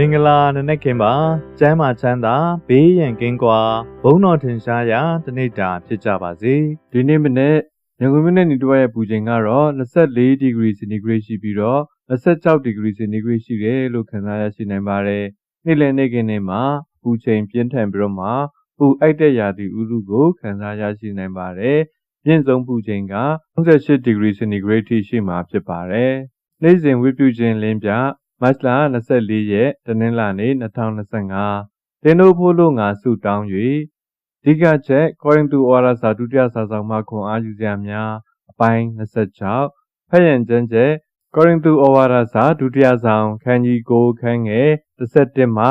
မင်္ဂလာနနက်ခင်းပါကျမ်းမာချမ်းသာဘေးရန်ကင်းကွာဘုန်းတော်ထင်ရှားရာတနေ့တာဖြစ်ကြပါစေဒီနေ့မနေ့ရန်ကုန်မြို့နယ်နေတဝက်ရဲ့ပူချိန်ကတော့24ဒီဂရီစင်တီဂရိတ်ရှိပြီးတော့26ဒီဂရီစင်တီဂရိတ်ရှိတယ်လို့ခန့်မှန်းရရှိနိုင်ပါတယ်။နေ့လယ်နေ့ကင်းနေ့မှာပူချိန်ပြင်းထန်ပြီးတော့မှပူအိုက်တဲ့ရာသီဥတုကိုခန့်မှန်းရရှိနိုင်ပါတယ်။မြင့်ဆုံးပူချိန်က38ဒီဂရီစင်တီဂရိတ်ထိရှိမှာဖြစ်ပါတယ်။နေ့စဉ်ဝိပုချင်းလင်းပြ မတ်လ24ရက်တနင်္လာနေ့2025တင်းတို့ဖို့လို့ငါဆုတောင်း၍ဒီကချက်ကောရင်တူဩဝါဒစာဒုတိယစာဆောင်မှခွန်အားယူစရာများအပိုင်း26ဖတ်ရန်ကျမ်းချက်ကောရင်တူဩဝါဒစာဒုတိယဆောင်ခန်းကြီး9ခန်းငယ်17မှ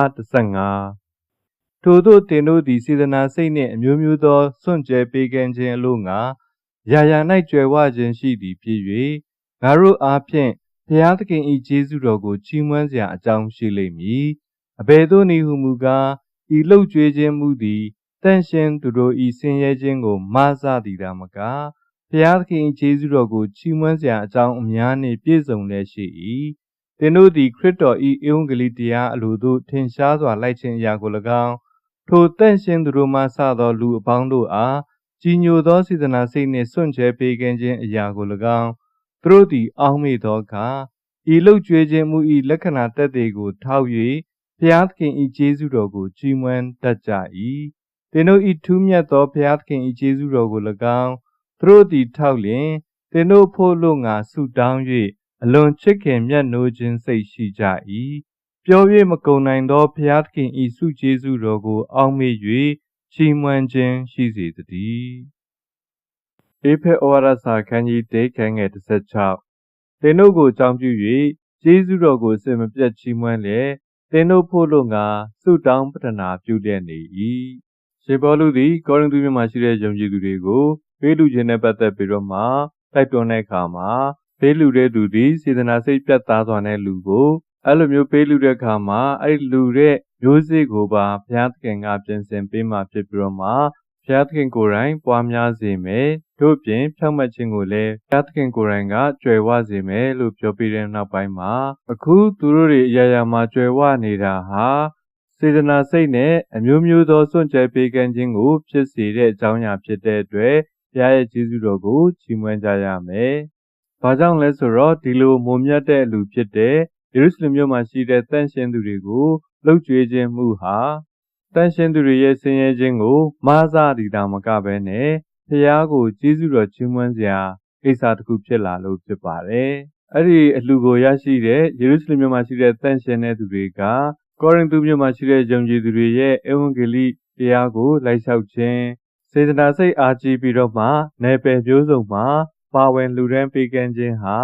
15ထို့သောတင်တို့သည်စေတနာစိတ်နှင့်အမျိုးမျိုးသောစွန့်ကြဲပေးကမ်းခြင်းအလို့ငါရာရာ၌ကြွယ်ဝခြင်းရှိသည်ဖြစ်၍ငါတို့အားဖြင့် ဖျားသခင်၏ကျေးဇူးတော်ကိုချီးမွမ်းစရာအကြောင်းရှိလိမ့်မည်အဘယ်သို့နည်းဟုမူကားဤလှုပ်ကြွေးခြင်းမှုသည်တန်ရှင်သူတို့ဤဆင်းရဲခြင်းကိုမဆသည်သာမကဖျားသခင်ကျေးဇူးတော်ကိုချီးမွမ်းစရာအကြောင်းအများနှင့်ပြည့်စုံလည်းရှိ၏သင်တို့သည်ခရစ်တော်ဤဧဝံဂေလိတရားအလိုသို့ထင်ရှားစွာလိုက်ခြင်းအရာကို၎င်းထိုတန်ရှင်သူတို့မှစသောလူအပေါင်းတို့အားကြီးညိုသောစေတနာစိတ်နှင့်စွန့်ကြဲပေးခြင်းခြင်းအရာကို၎င်း သူတို့သည် အောင်းမေသောအခါဤလှုပ်ကြွေးခြင်းမူဤလက္ခဏာတက်တွေကိုထောက်၍ဖျားသခင်ဤကျေးဇူးတော်ကိုကြီးမွမ်းတတ်ကြ၏သင်တို့ဤထူးမြတ်သောဖျားသခင်ဤကျေးဇူးတော်ကို၎င်းသူတို့သည်ထောက်လျင်သင်တို့ဖို့လို့ငါဆုတောင်း၍အလွန်ချစ်ခင်မြတ်နိုးခြင်းစိတ်ရှိကြ၏ပြော၍မကုန်နိုင်သောဖျားသခင်ဤဆုကျေးဇူးတော်ကိုအောက်မေ့၍ချီးမွမ်းခြင်းရှိစေတည်း ဧဖေဩဝါဒစာခန်းကြီးတေခန်းငယ်16သင်တို့ကိုကြောင်းပြု၍ကျေးဇူးတော်ကိုစင်မပြတ်ချီးမွမ်းလျက်သင်တို့ဖို့လို့ငါဆုတောင်းပတနာပြုလျက်နေ၏ရှေဘောလူသည်ကောရိန္သုမြို့မှာရှိတဲ့ယုံကြည်သူတွေကိုပေးလူခြင်းနဲ့ပတ်သက်ပြီးတော့မှတိုက်တွန်းတဲ့အခါမှာပေးလူတဲ့သူသည်စေတနာစိတ်ပြတ်သားစွာနဲ့လူကိုအဲ့လိုမျိုးပေးလူတဲ့အခါမှာအဲ့လူတဲ့မျိုးစေ့ကိုပါဘုရားသခင်ကပြင်ဆင်ပေးမှဖြစ်ပြီးတော့မှ ဘုရားသခင်ကိုယ်တိုင်ပွားများစေမယ်တို့ပြင်ဖြောင့်မတ်ခြင်းကိုလည်းဘုရားသခင်ကိုယ်တိုင်ကကြွယ်ဝစေမယ်လို့ပြောပြတဲ့နောက်ပိုင်းမှာအခုသူတို့တွေအရာရာမှာကြွယ်ဝနေတာဟာစေတနာစိတ်နဲ့အမျိုးမျိုးသောစွန့်ကြဲပေးကမ်းခြင်းကို ဖြစ်စေတဲ့အကြောင်းအရာဖြစ်တဲ့အတွက်ဘုရားရဲ့ကျေးဇူးတော်ကိုချီးမွမ်းကြရမယ်။ဘာကြောင့်လဲဆိုတော့ဒီလိုမုံမြတ်တဲ့လူဖြစ်တဲ့ယေရုရှလင်မြို့မှာရှိတဲ့တန်ရှင်သူတွေကိုလှုပ်ကြွေးခြင်းမှုဟာ တန်ရှင်သူတွေရဲ့ဆင်းရဲခြင်းကိုမားစားသည်တာမကဘဲနဲ့ဖျားကိုကျေးဇူးတော်ချီးမွမ်းစရာကိစ္စတစ်ခုဖြစ်လာလို့ဖြစ်ပါတယ်။အဲ့ဒီအလှကိုရရှိတဲ့ယေရုရှလင်မြို့မှာရှိတဲ့တန်ရှင်တဲ့သူတွေကကောရိန္သုမြို့မှာရှိတဲ့ယုံကြည်သူတွေရဲ့ဧဝံဂေလိတရားကိုလိုက်လျှောက်ခြင်းစေတနာစိတ်အားကြီးပြီးတော့မှနယ်ပယ်မျိုးစုံမှာပါဝင်လူရန်ပေးကမ်းခြင်းဟာ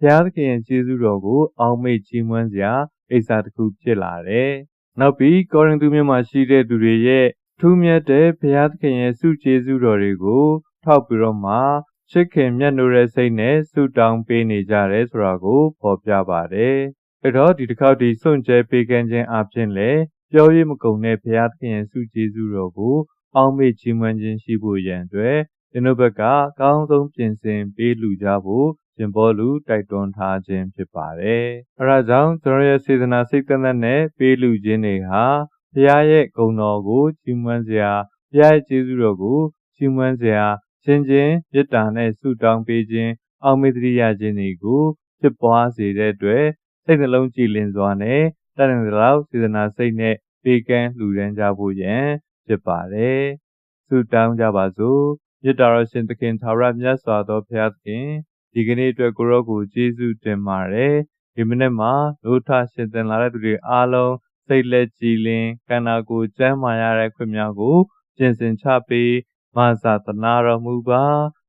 ဘုရားသခင်ရဲ့ကျေးဇူးတော်ကို အောက်မေ့ကြီးမွမ်းစရာအိစာတစ်ခုဖြစ်လာတယ်။ နောက်ပြီးကောရိန္သုမြို့မှာရှိတဲ့သူတွေရဲ့ထူးမြတ်တဲ့ဘုရားသခင်ရဲ့ဆုကျေးဇူးတော်တွေကို ထောက်ပြီးတော့မှချစ်ခင်မြတ်နိုးတဲ့စိတ်နဲ့ဆုတောင်းပေးနေကြတယ်ဆိုတာကိုဖော်ပြပါတယ်။အဲ့တော့ဒီတစ်ခေါက်ဒီစွန့်ကြဲပေးကမ်းခြင်းအပြင်လည်းပြောရမကုန်တဲ့ဘုရားသခင်ရဲ့ဆုကျေးဇူးတော်ကို အောက်မေ့ကြီးမွမ်းခြင်းရှိဖို့ရန်အတွက်ကျွန်တို့ဘက်ကကောင်းဆုံးပြင်ဆင်ပေးလူကြဖို့ ရှင်ဘောလူတိုက်တွန်းထားခြင်းဖြစ်ပါတယ်။အဲဒါကြောင့်ကျွန်တော်ရဲ့စေတနာစိတ်သက်သက်နဲ့ပေးလူခြင်းတွေဟာဘုရားရဲ့ဂုဏ်တော်ကိုကြီးမွမ်းစရာဘုရားရဲ့ကျေးဇူးတော်ကိုကြီးမွမ်းစရာချင်းချင်းမေတ္တာနဲ့ဆုတောင်းပေးခြင်းအောက်မေ့တရိယာခြင်းတွေကိုဖြစ်ပွားစေတဲ့အတွက်စိတ်နှလုံးကြည်လင်စွာနဲ့တန်တဲ့လောက်စေတနာစိတ်နဲ့ပေးကမ်းလှူဒန်းကြဖို့ရန်ဖြစ်ပါတယ်။ဆုတောင်းကြပါစို့။မြတ်တော်ရှင်သခင်သာရမြတ်စွာသောဘုရားသခင် ဒီကနေ့အတွက်ကိုရောကိုကျေးဇူးတင်ပါတယ်။ဒီမနေ့မှာလို့ထရှင်သင်လာတဲ့သူတွေအားလုံးစိတ်လက်ကြည်လင်ခန္ဓာကိုယ်ကျန်းမာရတဲ့ခွင့်များကိုပြင်ဆင်ချပေးမဆာသနာတော်မူပါ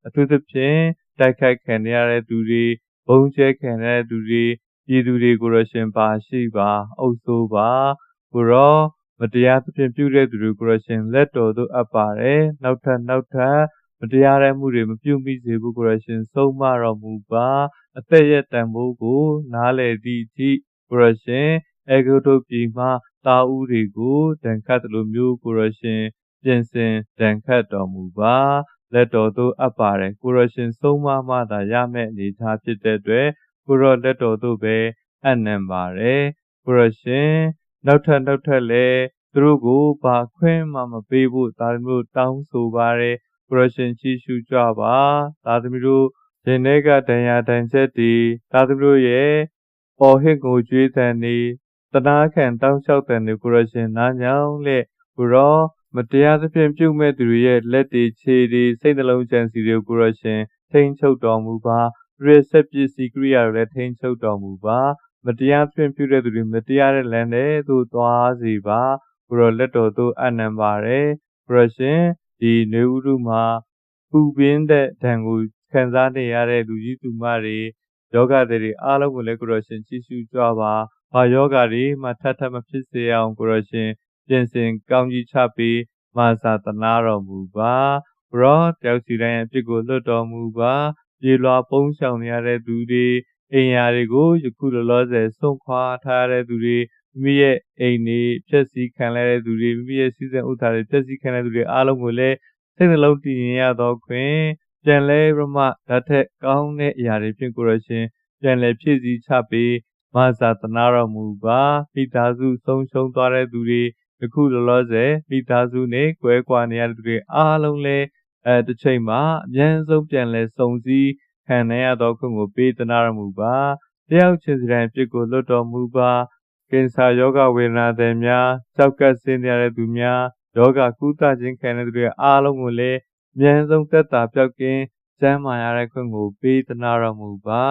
အထူးသဖြင့်တိုက်ခိုက်ခံရတဲ့သူတွေဘုံကျဲခံရတဲ့သူတွေပြည်သူတွေကိုရရှင်ပါရှိပါအုပ်စိုးပါကိုရောမတရားသဖြင့်ပြုတဲ့သူတွေကိုရရှင်လက်တော်သို့အပ်ပါတယ်နောက်ထပ်နောက်ထပ် မတရားတဲ့မှုတွေမပြုမိစေဘူးကိုရရှင်ဆုံးမတော်မူပါအသက်ရဲ့တန်ဖိုးကို နားလည်သည့်အထိကိုရရှင်အေဂုတုပြည်မှတာဦးတွေကိုတန်ခတ်တယ်လို့မျိုးကိုရရှင်ပြင်ဆင်တန်ခတ်တော်မူပါလက်တော်သို့အပ်ပါတယ်ကိုရရှင်ဆုံးမမှသာရမယ့်အနေထားဖြစ်တဲ့အတွက်ကိုရောလက်တော်သို့ပဲအနံပါတယ်ကိုရရှင်နောက်ထပ်နောက်ထပ်လည်းသူတို့ကိုဘာခွင့်မှမပေးဖို့သားသမီးတို့တောင်းဆိုပါတယ် ကိုရရှင်ကြည့်ရှုကြပါသားသမီးတို့ရင်ထဲကဒဏ်ရာဒဏ်ချက်တွေသားသမီးတို့ရဲ့ပေါ်ဟစ်ကိုကြွေးတန်နေတနာခံတောင်းလျှောက်တဲ့ကိုရရှင်နားညောင်းလက်ကိုရောမတရားသဖြင့်ပြုမဲ့သူတွေရဲ့လက်တွေခြေတွေစိတ်နှလုံးကြံစီတွေကိုရရှင်ထိန်ချုပ်တော်မူပါရစ်ဆက်ပစ္စည်းကိရိယာတွေလည်းထိန်ချုပ်တော်မူပါမတရားသဖြင့်ပြုတဲ့သူတွေမတရားတဲ့လမ်းထဲသို့သွားစေပါကိုရောလက်တော်သို့အနံပါတယ်ကိုရရှင် ဒီနေဥရုမှာပူပင်းတဲ့ဒဏ်ကိုခံစားနေရတဲ့လူကြီးသူမတွေယောဂတွေအားလုံးကိုလည်းကိုရောရှင်ကြည့်ရှုကြပါဘာယောဂတွေမှထပ်ထပ်မဖြစ်စေအောင်ကိုရောရှင်ပြင်ဆင်ကောင်းကြီးချပြီးမာစာတနာတော်မူပါဘရောတယောက်စီတိုင်းအဖြစ်ကိုလွတ်တော်မူပါပြေလွာပုံးဆောင်နေရတဲ့သူတွေအိမ်ယာတွေကိုယခုလောလောဆယ်ဆုံးခွာထားတဲ့သူတွေ မိမိရဲ့အိမ်တွေဖြည့်ဆည်းခံရတဲ့သူတွေမိမိရဲ့စီစဉ်ဥစ္စာတွေဖြည့်ဆည်းခံရတဲ့သူတွေအားလုံးကိုလည်းစိတ်နှလုံးတည်ငြိမ်ရသောခွင့်ပြန်လဲပြမဓာတ်ထက်ကောင်းတဲ့အရာတွေဖြင့်ကိုရရှင်ပြန်လဲဖြည့်ဆည်းချပေးမာစာတနာတော်မူပါမိသားစုဆုံးရှုံးသွားတဲ့သူတွေယခုလောလောဆယ်မိသားစုနဲ့ကွဲကွာနေရတဲ့သူတွေအားလုံးလည်းအဲတစ်ချိန်မှာအများဆုံးပြန်လဲစုံစည်းခံနိုင်ရသောခွင့်ကိုပေးသနာတော်မူပါတယောက်ချင်းစီတိုင်းပြစ်ကိုလွတ်တော်မူပါ ကင်ဆာယောဂဝေဒနာတွေများကြောက်ကပ်ဆင်းရတဲ့သူများယောဂကုသခြင်းခံတဲ့သူတွေအားလုံးကိုလည်းအများဆုံးသက်သာပြောက်ကင်းကျမ်းမာရတဲ့ခွင့်ကိုပေးသနာတော်မူပါ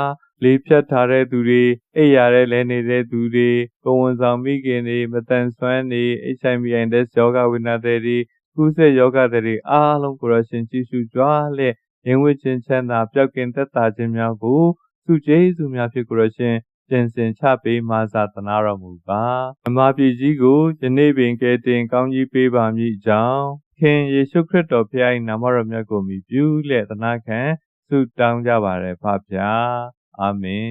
လေးဖြတ်ထားတဲ့သူတွေအိပ်ရတဲ့လဲနေတဲ့သူတွေကိုဝန်ဆောင်မိခင်တွေမတန်ဆွမ်းနေ HIV AIDS ယောဂဝိနာတွေကုသယောဂတွေအားလုံးကိုရရှင်ကြည့်ရှုကြွားလက်ရင်ဝချင်းချမ်းသာပျောက်ကင်သက်သာခြင်းများကိုစုကျေးဇူးများဖြစ်ကိုရရှင် ပြင်ဆင်ချပေးမာစာတနာတော်မူပါအမပြည်ကြီးကိုယနေ့ပင်ကဲတင်ကောင်းကြီးပေးပါမည်ကြောင်းခင်ယေရှုခရစ်တော်ဖခင်နာမတော်မြတ်ကိုမြည်ပြုလက်သနာခံဆုတောင်းကြပါရယ်ဖဖျားအာမင်